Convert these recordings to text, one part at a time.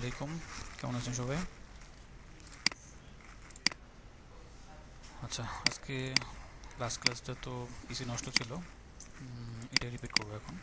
আলাইকুম। কেমন আছেন সবাই? আচ্ছা আজকে লাস্ট ক্লাসটা তো পিসি নষ্ট ছিল। এটা রিপিট করব এখন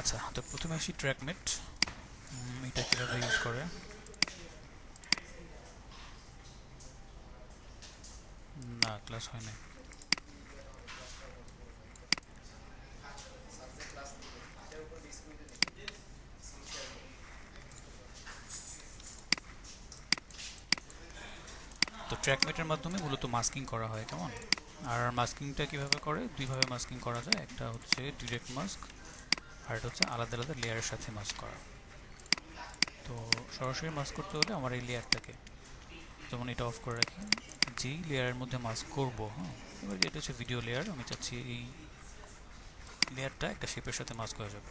আচ্ছা তো প্রথমে আসি ট্র্যাকমেট এটা কীভাবে ইউজ করে? না ক্লাস হয় না তো ট্র্যাকমেটের মাধ্যমে মূলত মাস্কিং করা হয়, কেমন? আর মাস্কিংটা কীভাবে করে? দুইভাবে মাস্কিং করা যায়। একটা হচ্ছে ডিরেক্ট মাস্ক আর এটা হচ্ছে আলাদা আলাদা লেয়ারের সাথে মাস্ক করা। তো সরাসরি মাস্ক করতে হলে আমার এই লেয়ারটাকে যেমন এটা অফ করে রাখি। যেই লেয়ারের মধ্যে মাস্ক করব হ্যাঁ এবার এটা হচ্ছে ভিডিও লেয়ার আমি চাচ্ছি এই লেয়ারটা একটা শেপের সাথে মাস্ক হয়ে যাবে।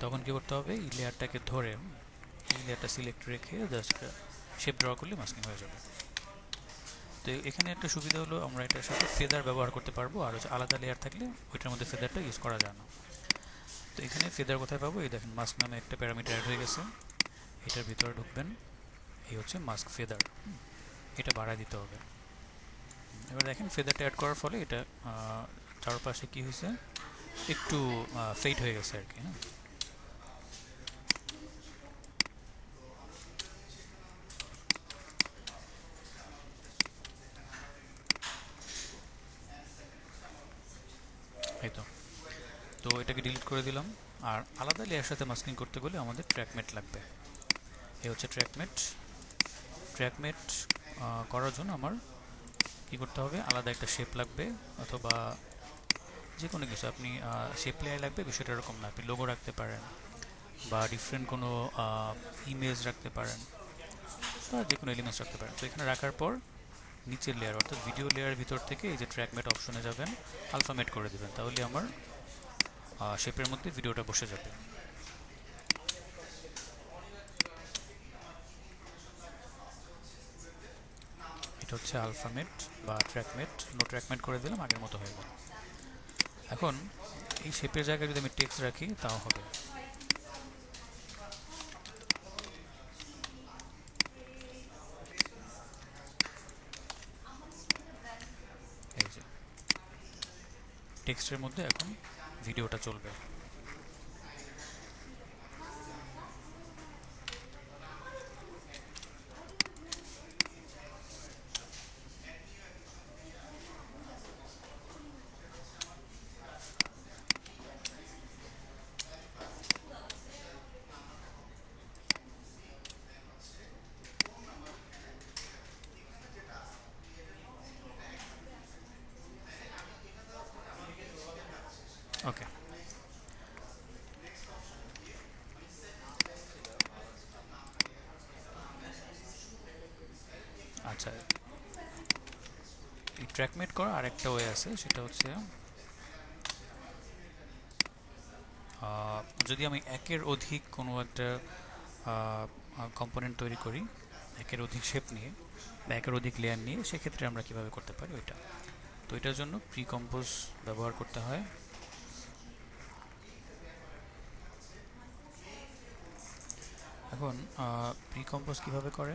তখন কী করতে হবে? এই লেয়ারটাকে ধরে, এই লেয়ারটা সিলেক্ট রেখে জাস্ট শেপ ড্র করলে মাস্কিং হয়ে যাবে। তো এখানে একটা সুবিধা হলো আমরা এটার সাথে ফেদার ব্যবহার করতে পারব। আর হচ্ছে আলাদা লেয়ার থাকলে ওইটার মধ্যে ফেদারটা ইউজ করা যায় না। তো এখানে ফেদার কোথায় পাবো? এই দেখেন মাস্ক নামে একটা প্যারামিটার অ্যাড হয়ে গেছে। এটার ভিতরে ঢুকবেন। এই হচ্ছে মাস্ক ফেদার এটা বাড়ায় দিতে হবে। এবার দেখেন ফেদারটা অ্যাড করার ফলে এটা চারপাশে কি হয়েছে? একটু ফেড হয়ে গেছে আর কি হ্যাঁ এই তো তো এটাকে ডিলিট করে দিলাম। আর আলাদা লেয়ার সাথে মাস্কিং করতে গেলে আমাদের ট্র্যাকমেট লাগবে। এই হচ্ছে ট্র্যাকমেট ট্র্যাকমেট করার জন্য আমার কি করতে হবে? আলাদা একটা শেপ লাগবে, অথবা যে কোনো কিছু। আপনি শেপ লেয়ার লাগবে, বিষয়টা এরকম না। আপনি লোগো রাখতে পারেন, বা ডিফারেন্ট কোনো ইমেজ রাখতে পারেন, বা যে কোনো এলিমেন্টস রাখতে পারেন। তো এখানে রাখার পর নিচের লেয়ার অর্থাৎ ভিডিও লেয়ারের ভিতর থেকে এই যে ট্র্যাকমেট অপশনে যাবেন আলফামেট করে দেবেন। তাহলে আমার শেপের মধ্যে ভিডিওটা বসে যাবে। এটা হচ্ছে আলফামেট বা ট্র্যাকমেট নো ট্র্যাকমেট করে দিলাম, আগের মতো হয়ে গেল। এখন এই শেপের জায়গায় যদি আমি টেক্সট রাখি, তাও হবে। টেক্সটের মধ্যে এখন ভিডিওটা চলবে ওকে আচ্ছা এই ট্র্যাকমেট করা আরেকটা ওয়ে আছে, সেটা হচ্ছে যদি আমি একের অধিক কোনো একটা কম্পোনেন্ট তৈরি করি, একের অধিক শেপ নিয়ে বা একের অধিক লেয়ার নিয়ে, সেক্ষেত্রে আমরা কীভাবে করতে পারি ওইটা? তো এটার জন্য প্রি কম্পোজ ব্যবহার করতে হয়। এখন প্রি কম্পোজ কীভাবে করে?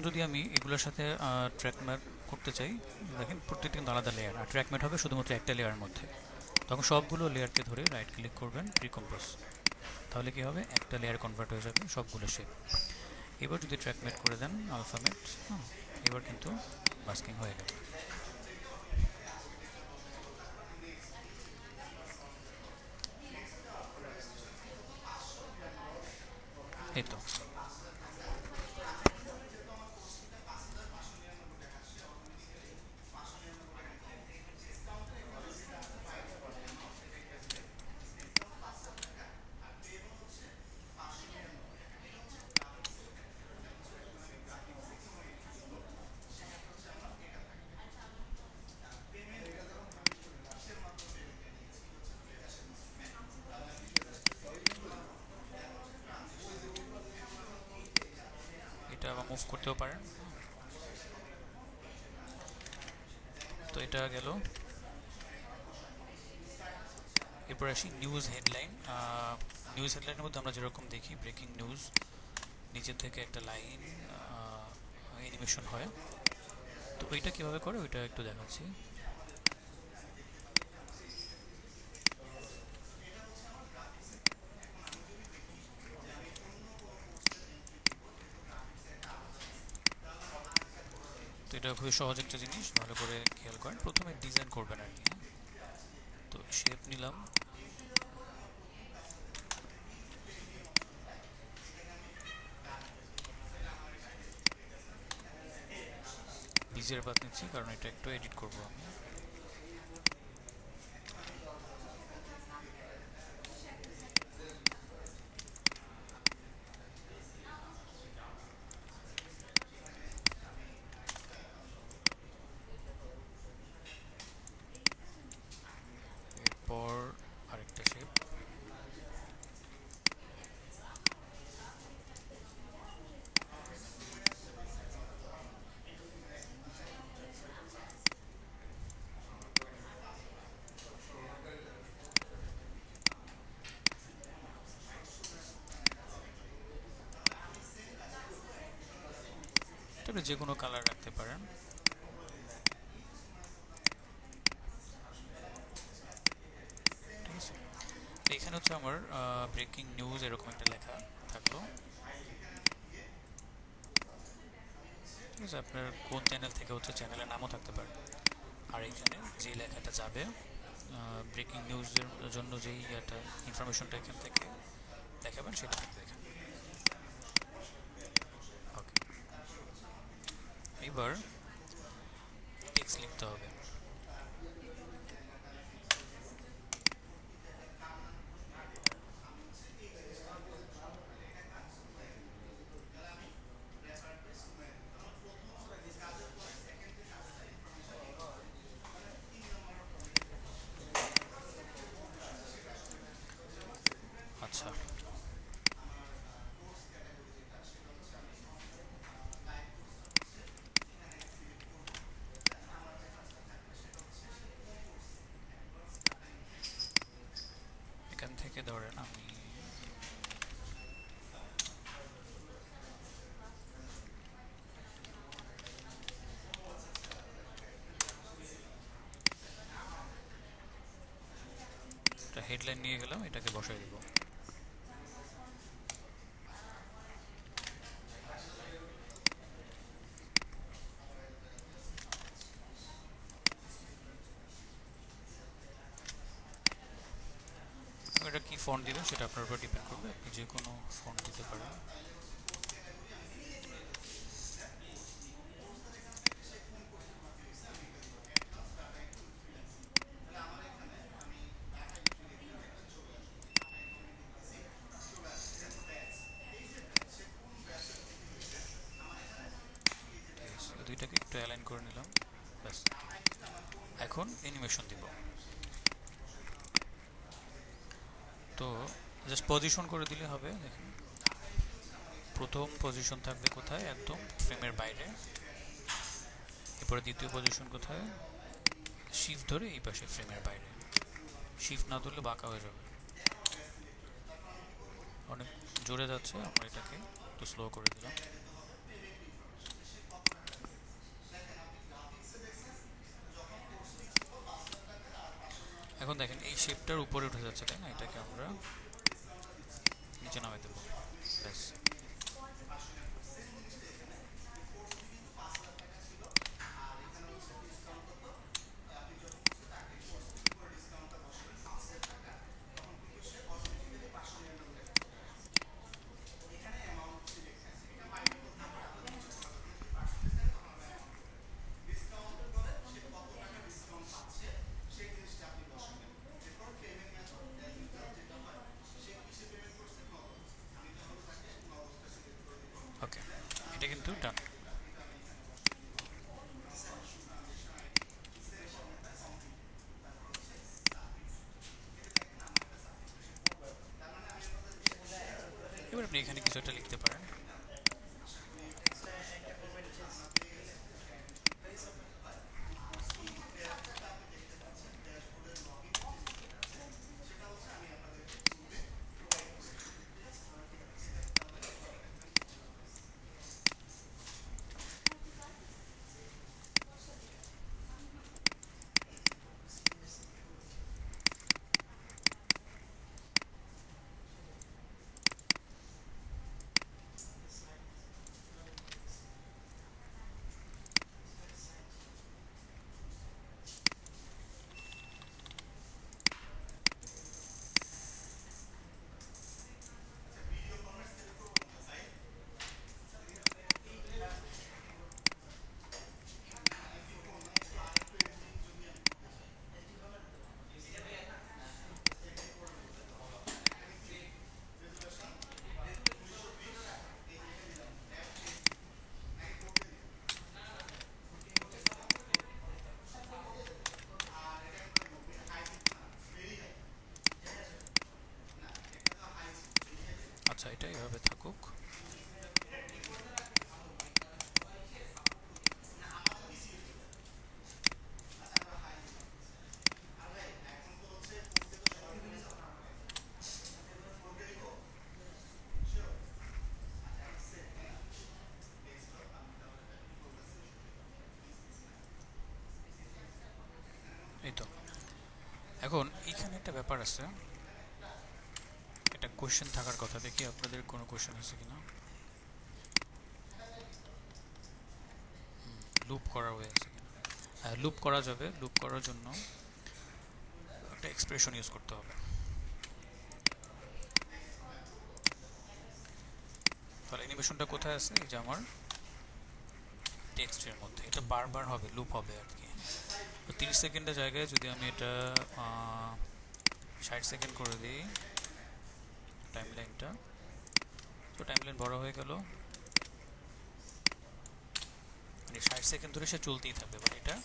এখন যদি আমি এগুলোর সাথে ট্র্যাক করতে চাই, দেখেন প্রত্যেকটা কিন্তু আলাদা লেয়ার আর ট্র্যাক ম্যাট হবে শুধুমাত্র একটা লেয়ারের মধ্যে। তখন সবগুলো লেয়ারকে ধরে রাইট ক্লিক করবেন প্রিকম্পোজ তাহলে কি হবে? একটা লেয়ার কনভার্ট হয়ে যাবে, সবগুলো শেপ এবার যদি ট্র্যাক ম্যাট করে দেন আলফামেট এবার কিন্তু মাস্কিং হয়ে গেল। এই তো এটা আবার মুভ করতেও পারেন তো এটা গেল। এরপর আসি নিউজ হেডলাইন নিউজ হেডলাইনের মধ্যে আমরা যেরকম দেখি ব্রেকিং নিউজ নিচের থেকে একটা লাইন অ্যানিমেশন হয়। তো ওইটা কীভাবে করে? ওইটা একটু দেখাচ্ছি। খুবই সহজ একটা জিনিস, ভালো করে খেয়াল করেন। প্রথমে ডিজাইন করবেন আর কি হ্যাঁ? তো শেপ নিলাম। বিজের বাদ নিচ্ছি, কারণ এটা একটু এডিট করব আমি এরপর আরেকটা শেপ তবে যে কোনো কালার রাখতে পারেন। এখানে হচ্ছে আমার ব্রেকিং নিউজ এরকম একটা লেখা থাকল। ঠিক আছে, আপনার কোন চ্যানেল থেকে হচ্ছে চ্যানেলের নামও থাকতে পারে। আর এখানে যে লেখাটা যাবে ব্রেকিং নিউজের জন্য যেই একটা ইনফরমেশনটা এখান থেকে দেখাবেন, সেটা থাকবে এখানে ওকে এবার টেক্সট লিখতে হবে আচ্ছা এখান থেকে ধরেন আমি একটা হেডলাইন নিয়ে গেলাম, এটাকে বসাই দেব। এটা কি ফোন দিবেন সেটা আপনার উপর ডিপেন্ড করবে, আপনি যে কোনো ফোন দিতে পারেন ঠিক আছে, এই দুইটাকে একটু অ্যালাইন করে নিলাম ব্যাস এখন অ্যানিমেশন দিব তো জাস্ট পজিশন করে দিলে হবে, দেখেন। প্রথম পজিশন থাকবে কোথায়? একদম ফ্রেমের বাইরে। এরপরে দ্বিতীয় পজিশন কোথায়? শিফট ধরে এই পাশে ফ্রেমের বাইরে। শিফট না ধরলে বাঁকা হয়ে যাবে। অনেক জোরে যাচ্ছে, আমরা এটাকে একটু স্লো করে দিলাম। এখন দেখেন, এই শেপটার উপরে উঠে যাচ্ছে, তাই না? এটাকে আমরা নিচে নামে এটা কিন্তু ডান এবার আপনি এখানে কিছু একটা লিখতে পারেন আচ্ছা এটা এভাবে থাকুক এই তো এখন এখানে একটা ব্যাপার আছে। একটা কোশ্চেন থাকার কথা, দেখি আপনাদের কোনো কোশ্চেন আছে কিনা। লুপ করা হয়ে আছে হ্যাঁ লুপ করা যাবে লুপ করার জন্য একটা এক্সপ্রেশন ইউজ করতে হবে। তাহলে অ্যানিমেশনটা কোথায় আছে? এই যে আমার টেক্সটের মধ্যে। এটা বারবার হবে লুপ হবে আর কি। তিরিশ সেকেন্ডের জায়গায় যদি আমি এটা ষাট সেকেন্ড করে দিই টাইম লাইনটা তো টাইম লাইন বড় হয়ে গেল। মানে ষাট সেকেন্ড ধরে সে চলতেই থাকবে মানে এটা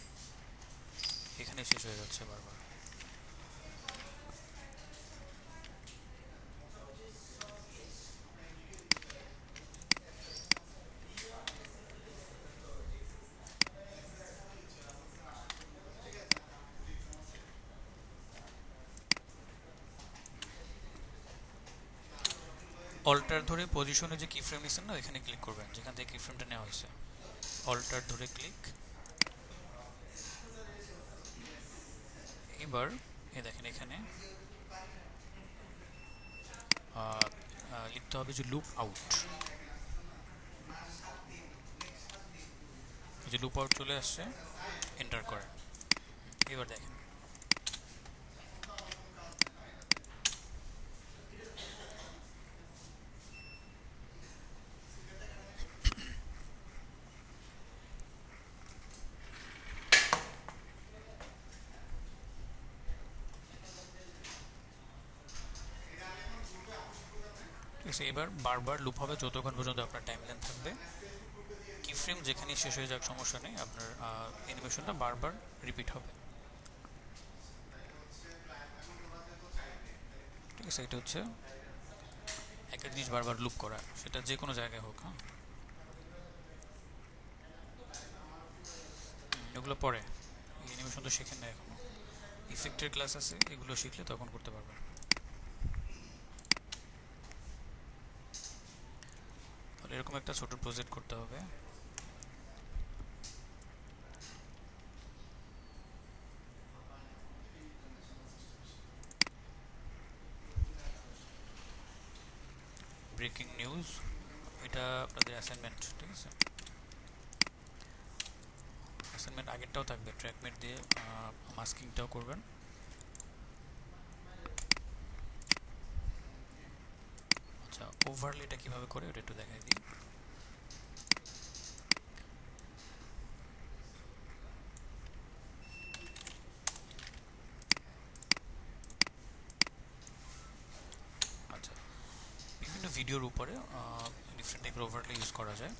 এখানে শেষ হয়ে যাচ্ছে বারবার। অল্টার ধরে পজিশনে যে কি ফ্রেম নিচ্ছেন না এখানে ক্লিক করবেন, যেখান থেকে কি ফ্রেমটা নেওয়া হয়েছে। অল্টার ধরে ক্লিক এবার এ দেখেন এখানে লিখতে হবে যে লুপ আউট যে লুপ আউট চলে আসছে এন্টার করেন এবার দেখেন আছে। এবার বারবার লুপ হবে, যতক্ষণ পর্যন্ত আপনার টাইম লাইন থাকবে। কি ফ্রেম যেখানে শেষ হয়ে যাক, সমস্যা নেই। আপনার অ্যানিমেশনটা বারবার রিপিট হবে। ঠিক আছে, এটা হচ্ছে একটা জিনিস বারবার লুপ করা। সেটা যে কোনো জায়গায় হোক হ্যাঁ। এগুলো পরে। অ্যানিমেশন তো শেখেন না এখনও। ইফেক্টের ক্লাস আছে, এগুলো শিখলে তখন করতে পারবেন। এরকম একটা ছোট প্রজেক্ট করতে হবে। ব্রেকিং নিউজ এটা আপনাদের অ্যাসাইনমেন্ট ঠিক আছে? অ্যাসাইনমেন্ট আগেরটাও থাকবে ট্র্যাকমেট দিয়ে মাস্কিংটাও করবেন। আচ্ছা ওভারলেটা কীভাবে করে, ওটা একটু দেখাই দিই আচ্ছা বিভিন্ন ভিডিওর উপরে ডিফারেন্ট টাইপের ওভারলে ইউজ করা যায়।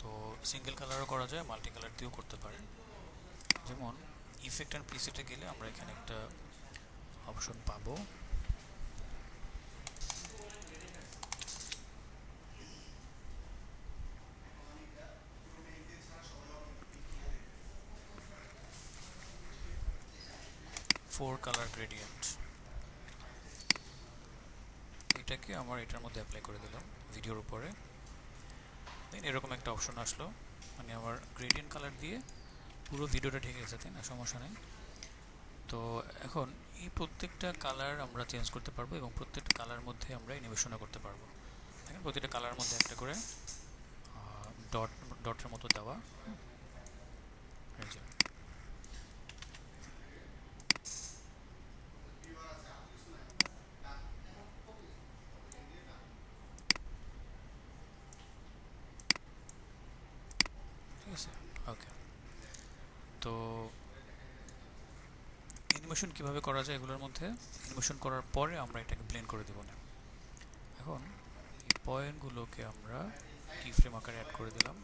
তো সিঙ্গেল কালারও করা যায় মাল্টি কালার দিয়েও করতে পারে যেমন ইফেক্ট অ্যান্ড প্রিসেটে গেলে আমরা এখানে একটা অপশন পাবো। ফোর কালার গ্রেডিয়েন্ট এটাকে আমার এটার মধ্যে অ্যাপ্লাই করে দিলাম ভিডিওর উপরে। দেন এরকম একটা অপশন আসলো মানে আমার গ্রেডিয়েন্ট কালার দিয়ে পুরো ভিডিওটা ঢেকে গেছে, তাই না? সমস্যা নেই। তো এখন এই প্রত্যেকটা কালার আমরা চেঞ্জ করতে পারব এবং প্রত্যেকটা কালার মধ্যে আমরা অ্যানিমেশনও করতে পারব। প্রতিটা কালার মধ্যে একটা করে ডট ডটের মতো দেওয়া এই যে ঠিক আছে ওকে তো অ্যানিমেশন কীভাবে করা যায় এগুলোর মধ্যে? অ্যানিমেশন করার পরে আমরা এটাকে ব্লেন্ড করে দেবো না। এখন এই পয়েন্টগুলোকে আমরা কি ফ্রেম আকারে অ্যাড করে দিলাম।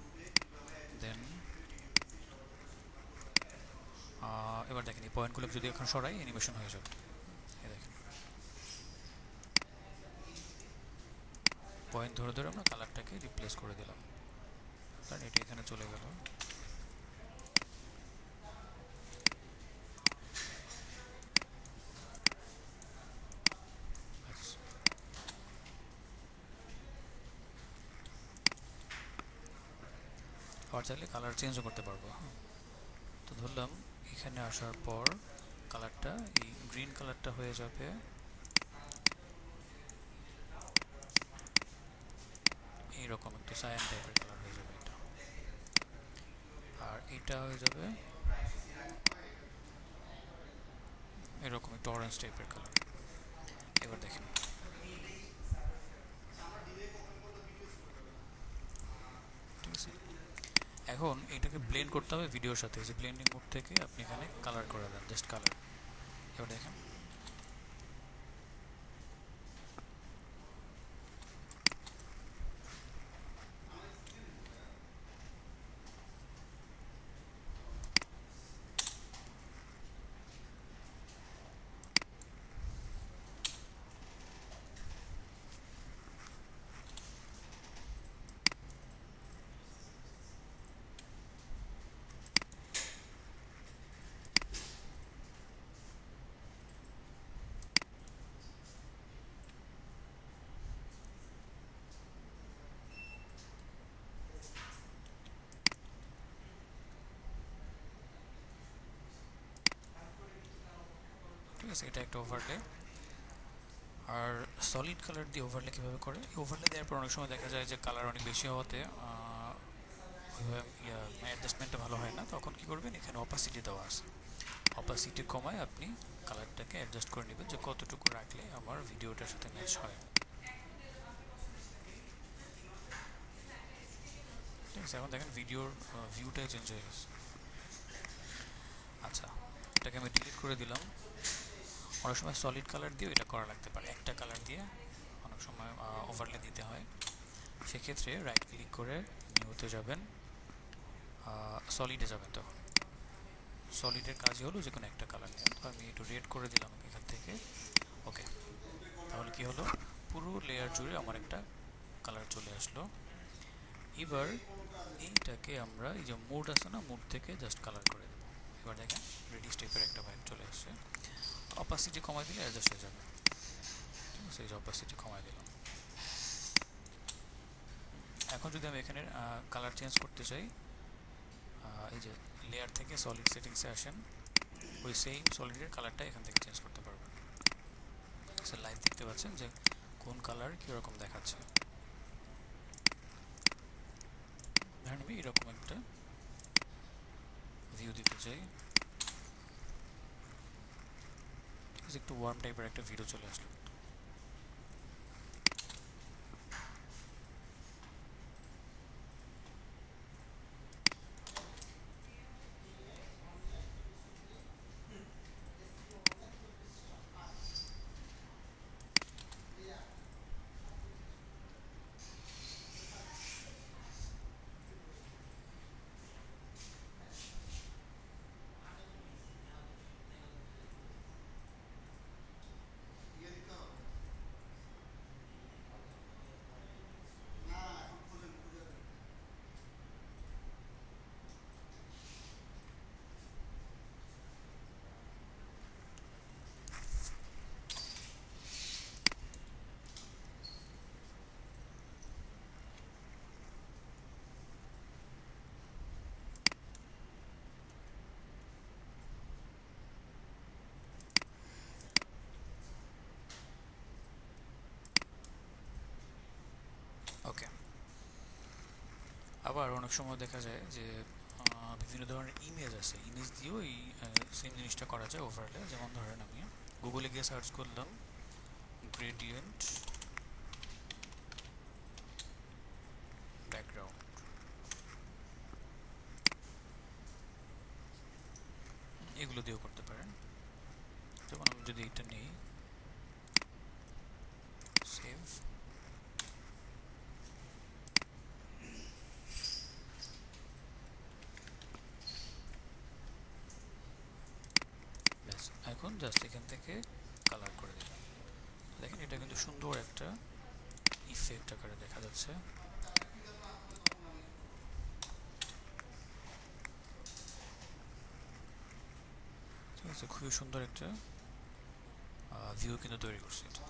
দেন এবার দেখেন এই পয়েন্টগুলোকে যদি এখন সরাই অ্যানিমেশন হয়ে যাবে। দেখেন। পয়েন্ট ধরে ধরে আমরা কালারটাকে রিপ্লেস করে দিলাম। কারণ এটা এখানে চলে গেল ব্যাস। আবার চাইলে কালার চেঞ্জও করতে পারব। তো ধরলাম, এখানে আসার পর কালারটা এই গ্রিন কালারটা হয়ে যাবে। এইরকম একটা সায়ান টাইপের কালার হয়ে যাবে এটা। আর এটা হয়ে যাবে এরকম একটা অরেঞ্জ টাইপের কালার এবার দেখেন ঠিক আছে এখন এটাকে ব্লেন্ড করতে হবে ভিডিওর সাথে। যে ব্লেন্ডিং মোড থেকে আপনি এখানে কালার করে দেন জাস্ট কালার এবার দেখেন। আছে এটা একটা ওভারলে আর সলিড কালার দিয়ে ওভারলে কীভাবে করে? ওভারলে দেওয়ার পর অনেক সময় দেখা যায় যে কালার অনেক বেশি হওয়াতে অ্যাডজাস্টমেন্টটা ভালো হয় না। তখন কি করবেন? এখানে অপাসিটি দেওয়া আছে। অপাসিটি কমায় আপনি কালারটাকে অ্যাডজাস্ট করে নেবেন যে কতটুকু রাখলে আমার ভিডিওটার সাথে ম্যাচ হয়। ঠিক আছে, এখন দেখেন ভিডিওর ভিউটাই চেঞ্জ হয়ে গেছে। আচ্ছা এটাকে আমি ডিলিট করে দিলাম। অনেক সময় সলিড কালার দিয়েও এটা করা লাগতে পারে। একটা কালার দিয়ে অনেক সময় ওভারলে দিতে হয়। সেক্ষেত্রে রাইট ক্লিক করে নিউতে যাবেন। সলিডে যাবেন তখন। সলিডের কাজই হলো যে কোনো একটা কালার নিয়ে। তো আমি একটু রেড করে দিলাম এখান থেকে। ওকে তাহলে কি হলো? পুরো লেয়ার জুড়ে আমার একটা কালার চলে আসলো। এবার এইটাকে আমরা এই যে মুড আছে না মুড থেকে জাস্ট কালার করে দেবো। এবার দেখেন রেডি স্টেপের একটা ভাইব চলে আসছে। অপাসিটি কমাই দিলে অ্যাডজাস্ট হয়ে যাবে। ঠিক আছে, এই যে অপাসিটি কমাই দিলাম। এখন যদি আমি এখানে কালার চেঞ্জ করতে চাই এই যে লেয়ার থেকে সলিড সেটিংসে আসেন, ওই সেম সলিডের কালারটা এখান থেকে চেঞ্জ করতে পারবেন। লাইভ দেখতে পাচ্ছেন যে কোন কালার কীরকম দেখাচ্ছে। এরকম একটা ভিউ দিতে চাই। একটু ওয়ার্ম টাইপের একটা ভিডিও চলে আসলো ওকে আবার অনেক সময় দেখা যায় যে বিভিন্ন ধরনের ইমেজ আছে ইমেজ দিয়েও এই সেম জিনিসটা করা যায় ওভারলে যেমন ধরেন আমি গুগলে গিয়ে সার্চ করলাম গ্রেডিয়েন্ট ব্যাকগ্রাউন্ড এগুলো দিয়েও করতে পারেন যেমন আমি যদি এটা নিই সেভ এখন থেকে কালার করে দিলাম। দেখেন, এটা কিন্তু সুন্দর একটা ইফেক্ট আকারে দেখা যাচ্ছে। ঠিক আছে, খুবই সুন্দর একটা ভিউ কিন্তু তৈরি করছে এটা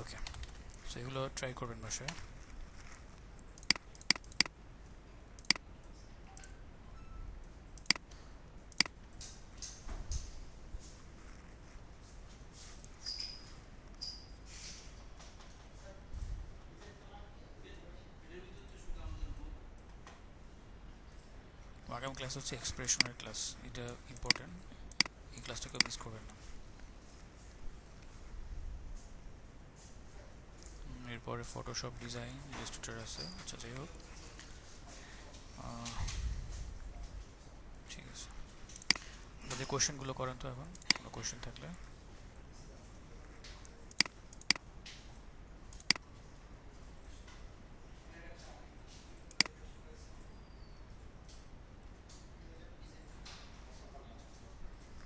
ওকে সো এগুলো ট্রাই করবেন বাসায় আগামী ক্লাস হচ্ছে এক্সপ্রেশনের ক্লাস এটা ইম্পর্টেন্ট এই ক্লাসটাকে মিস করবেন না। এরপরে ফটোশপ ডিজাইন ইলাস্ট্রেটর আছে আচ্ছা যাই হোক। ঠিক আছে। যদি কোয়েশ্চেনগুলো করেন তো এখন, কোনো কোয়েশ্চেন থাকলে।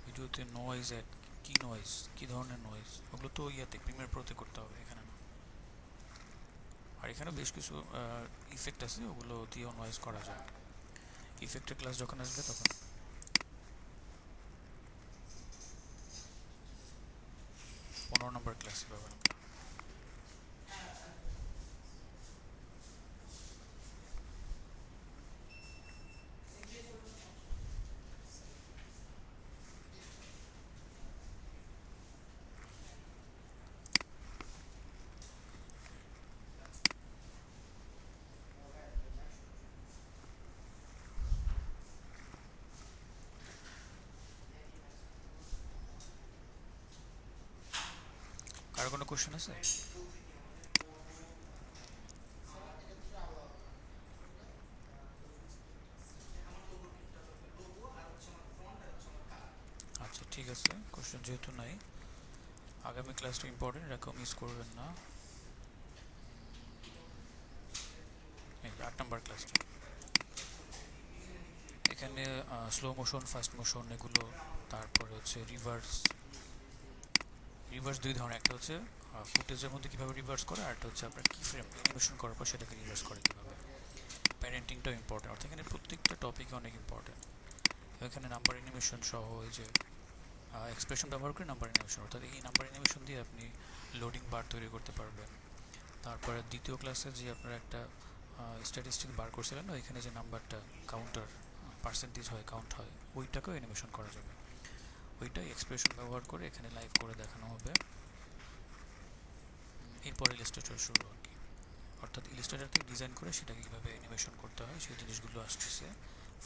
ভিডিওতে নয়েজ অ্যাড কি নয়েজ কি ধরনের নয়েজ ওগুলো তো ইয়াতে প্রিমিয়ার প্রোতে করতে হবে, এখানে। আর এখানে বেশ কিছু ইফেক্ট আছে, ওগুলো দিয়েও নয়েজ করা যায়। ইফেক্টের ক্লাস যখন আসবে তখন। পনেরো নম্বর ক্লাসে পাবেন কারও কোনো কোশ্চেন আছে? আচ্ছা ঠিক আছে। কোশ্চেন যেহেতু নাই, আগামী ক্লাসটা ইম্পর্টেন্ট এরকম মিস করবেন না। আট নম্বর ক্লাসটা এখানে স্লো মোশন ফাস্ট মোশন এগুলো, তারপরে হচ্ছে রিভার্স রিভার্স দুই ধরনের, একটা হচ্ছে ফুটেজের মধ্যে কীভাবে রিভার্স করে, আর একটা হচ্ছে আপনার কি ফ্রেম অ্যানিমেশন করার পর সেটাকে রিভার্স করে কীভাবে। প্যারেন্টিংটাও ইম্পর্টেন্ট অর্থাৎ এখানে প্রত্যেকটা টপিকই অনেক ইম্পর্টেন্ট এখানে নাম্বার অ্যানিমেশন সহ ওই যে এক্সপ্রেশন ব্যবহার করে নাম্বার অ্যানিমেশন অর্থাৎ এই নাম্বার অ্যানিমেশন দিয়ে আপনি লোডিং বার তৈরি করতে পারবেন। তারপরে দ্বিতীয় ক্লাসে যে আপনারা একটা স্ট্যাটিস্টিক বার করছিলেন না এখানে যে নাম্বারটা কাউন্টার পার্সেন্টেজ হয় কাউন্ট হয়, ওইটাকেও অ্যানিমেশন করা যাবে। ওইটাই এক্সপ্রেশন ব্যবহার করে এখানে লাইভ করে দেখানো হবে। এরপর ইলিস্ট্রেটর শুরু আর কি। অর্থাৎ ইলিস্ট্রেটর থেকে ডিজাইন করে সেটাকে কীভাবে অ্যানিমেশন করতে হয়, সেই জিনিসগুলো আসতেছে।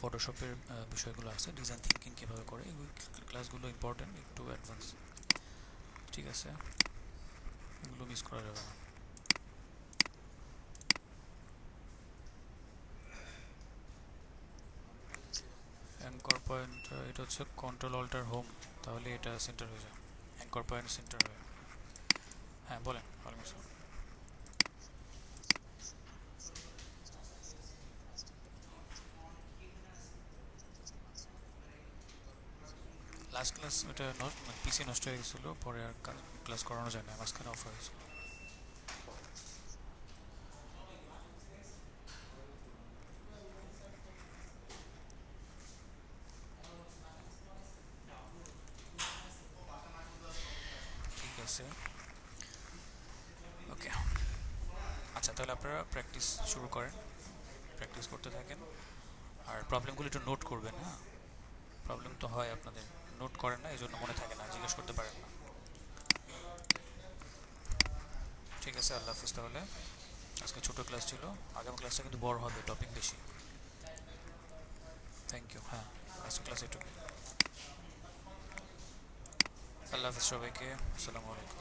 ফটোশপের বিষয়গুলো আছে ডিজাইন থিঙ্কিং কীভাবে করে, এই ক্লাসগুলো ইম্পর্টেন্ট একটু অ্যাডভান্স ঠিক আছে? এগুলো মিস করা যাবে না অ্যাঙ্কর পয়েন্ট এটা হচ্ছে কন্ট্রোল অল্টার হোম তাহলে এটা সেন্টার হয়ে যায় অ্যাঙ্কর পয়েন্ট সেন্টার হয়ে হ্যাঁ বলেন লাস্ট ক্লাস ওটা পিসি নষ্ট হয়ে গেছিল, পরে আর ক্লাস করানো যায় না, মাঝখানে অফ হয়ে ঠিক আছে ওকে আচ্ছা তাহলে আপনারা প্র্যাকটিস শুরু করেন প্র্যাকটিস করতে থাকেন। আর প্রবলেমগুলো একটু নোট করবেন হ্যাঁ? প্রবলেম তো হয় আপনাদের নোট করেন না এই জন্য মনে থাকে না, জিজ্ঞেস করতে পারেন না। ঠিক আছে, আল্লাহ হাফিজ তাহলে। আজকে ছোটো ক্লাস ছিল, আগামী ক্লাসটা কিন্তু বড় হবে টপিক বেশি। থ্যাংক ইউ হ্যাঁ আজকে ক্লাস এটুকু আল্লাহ হাফিজ সবাইকে, আসসালামু আলাইকুম।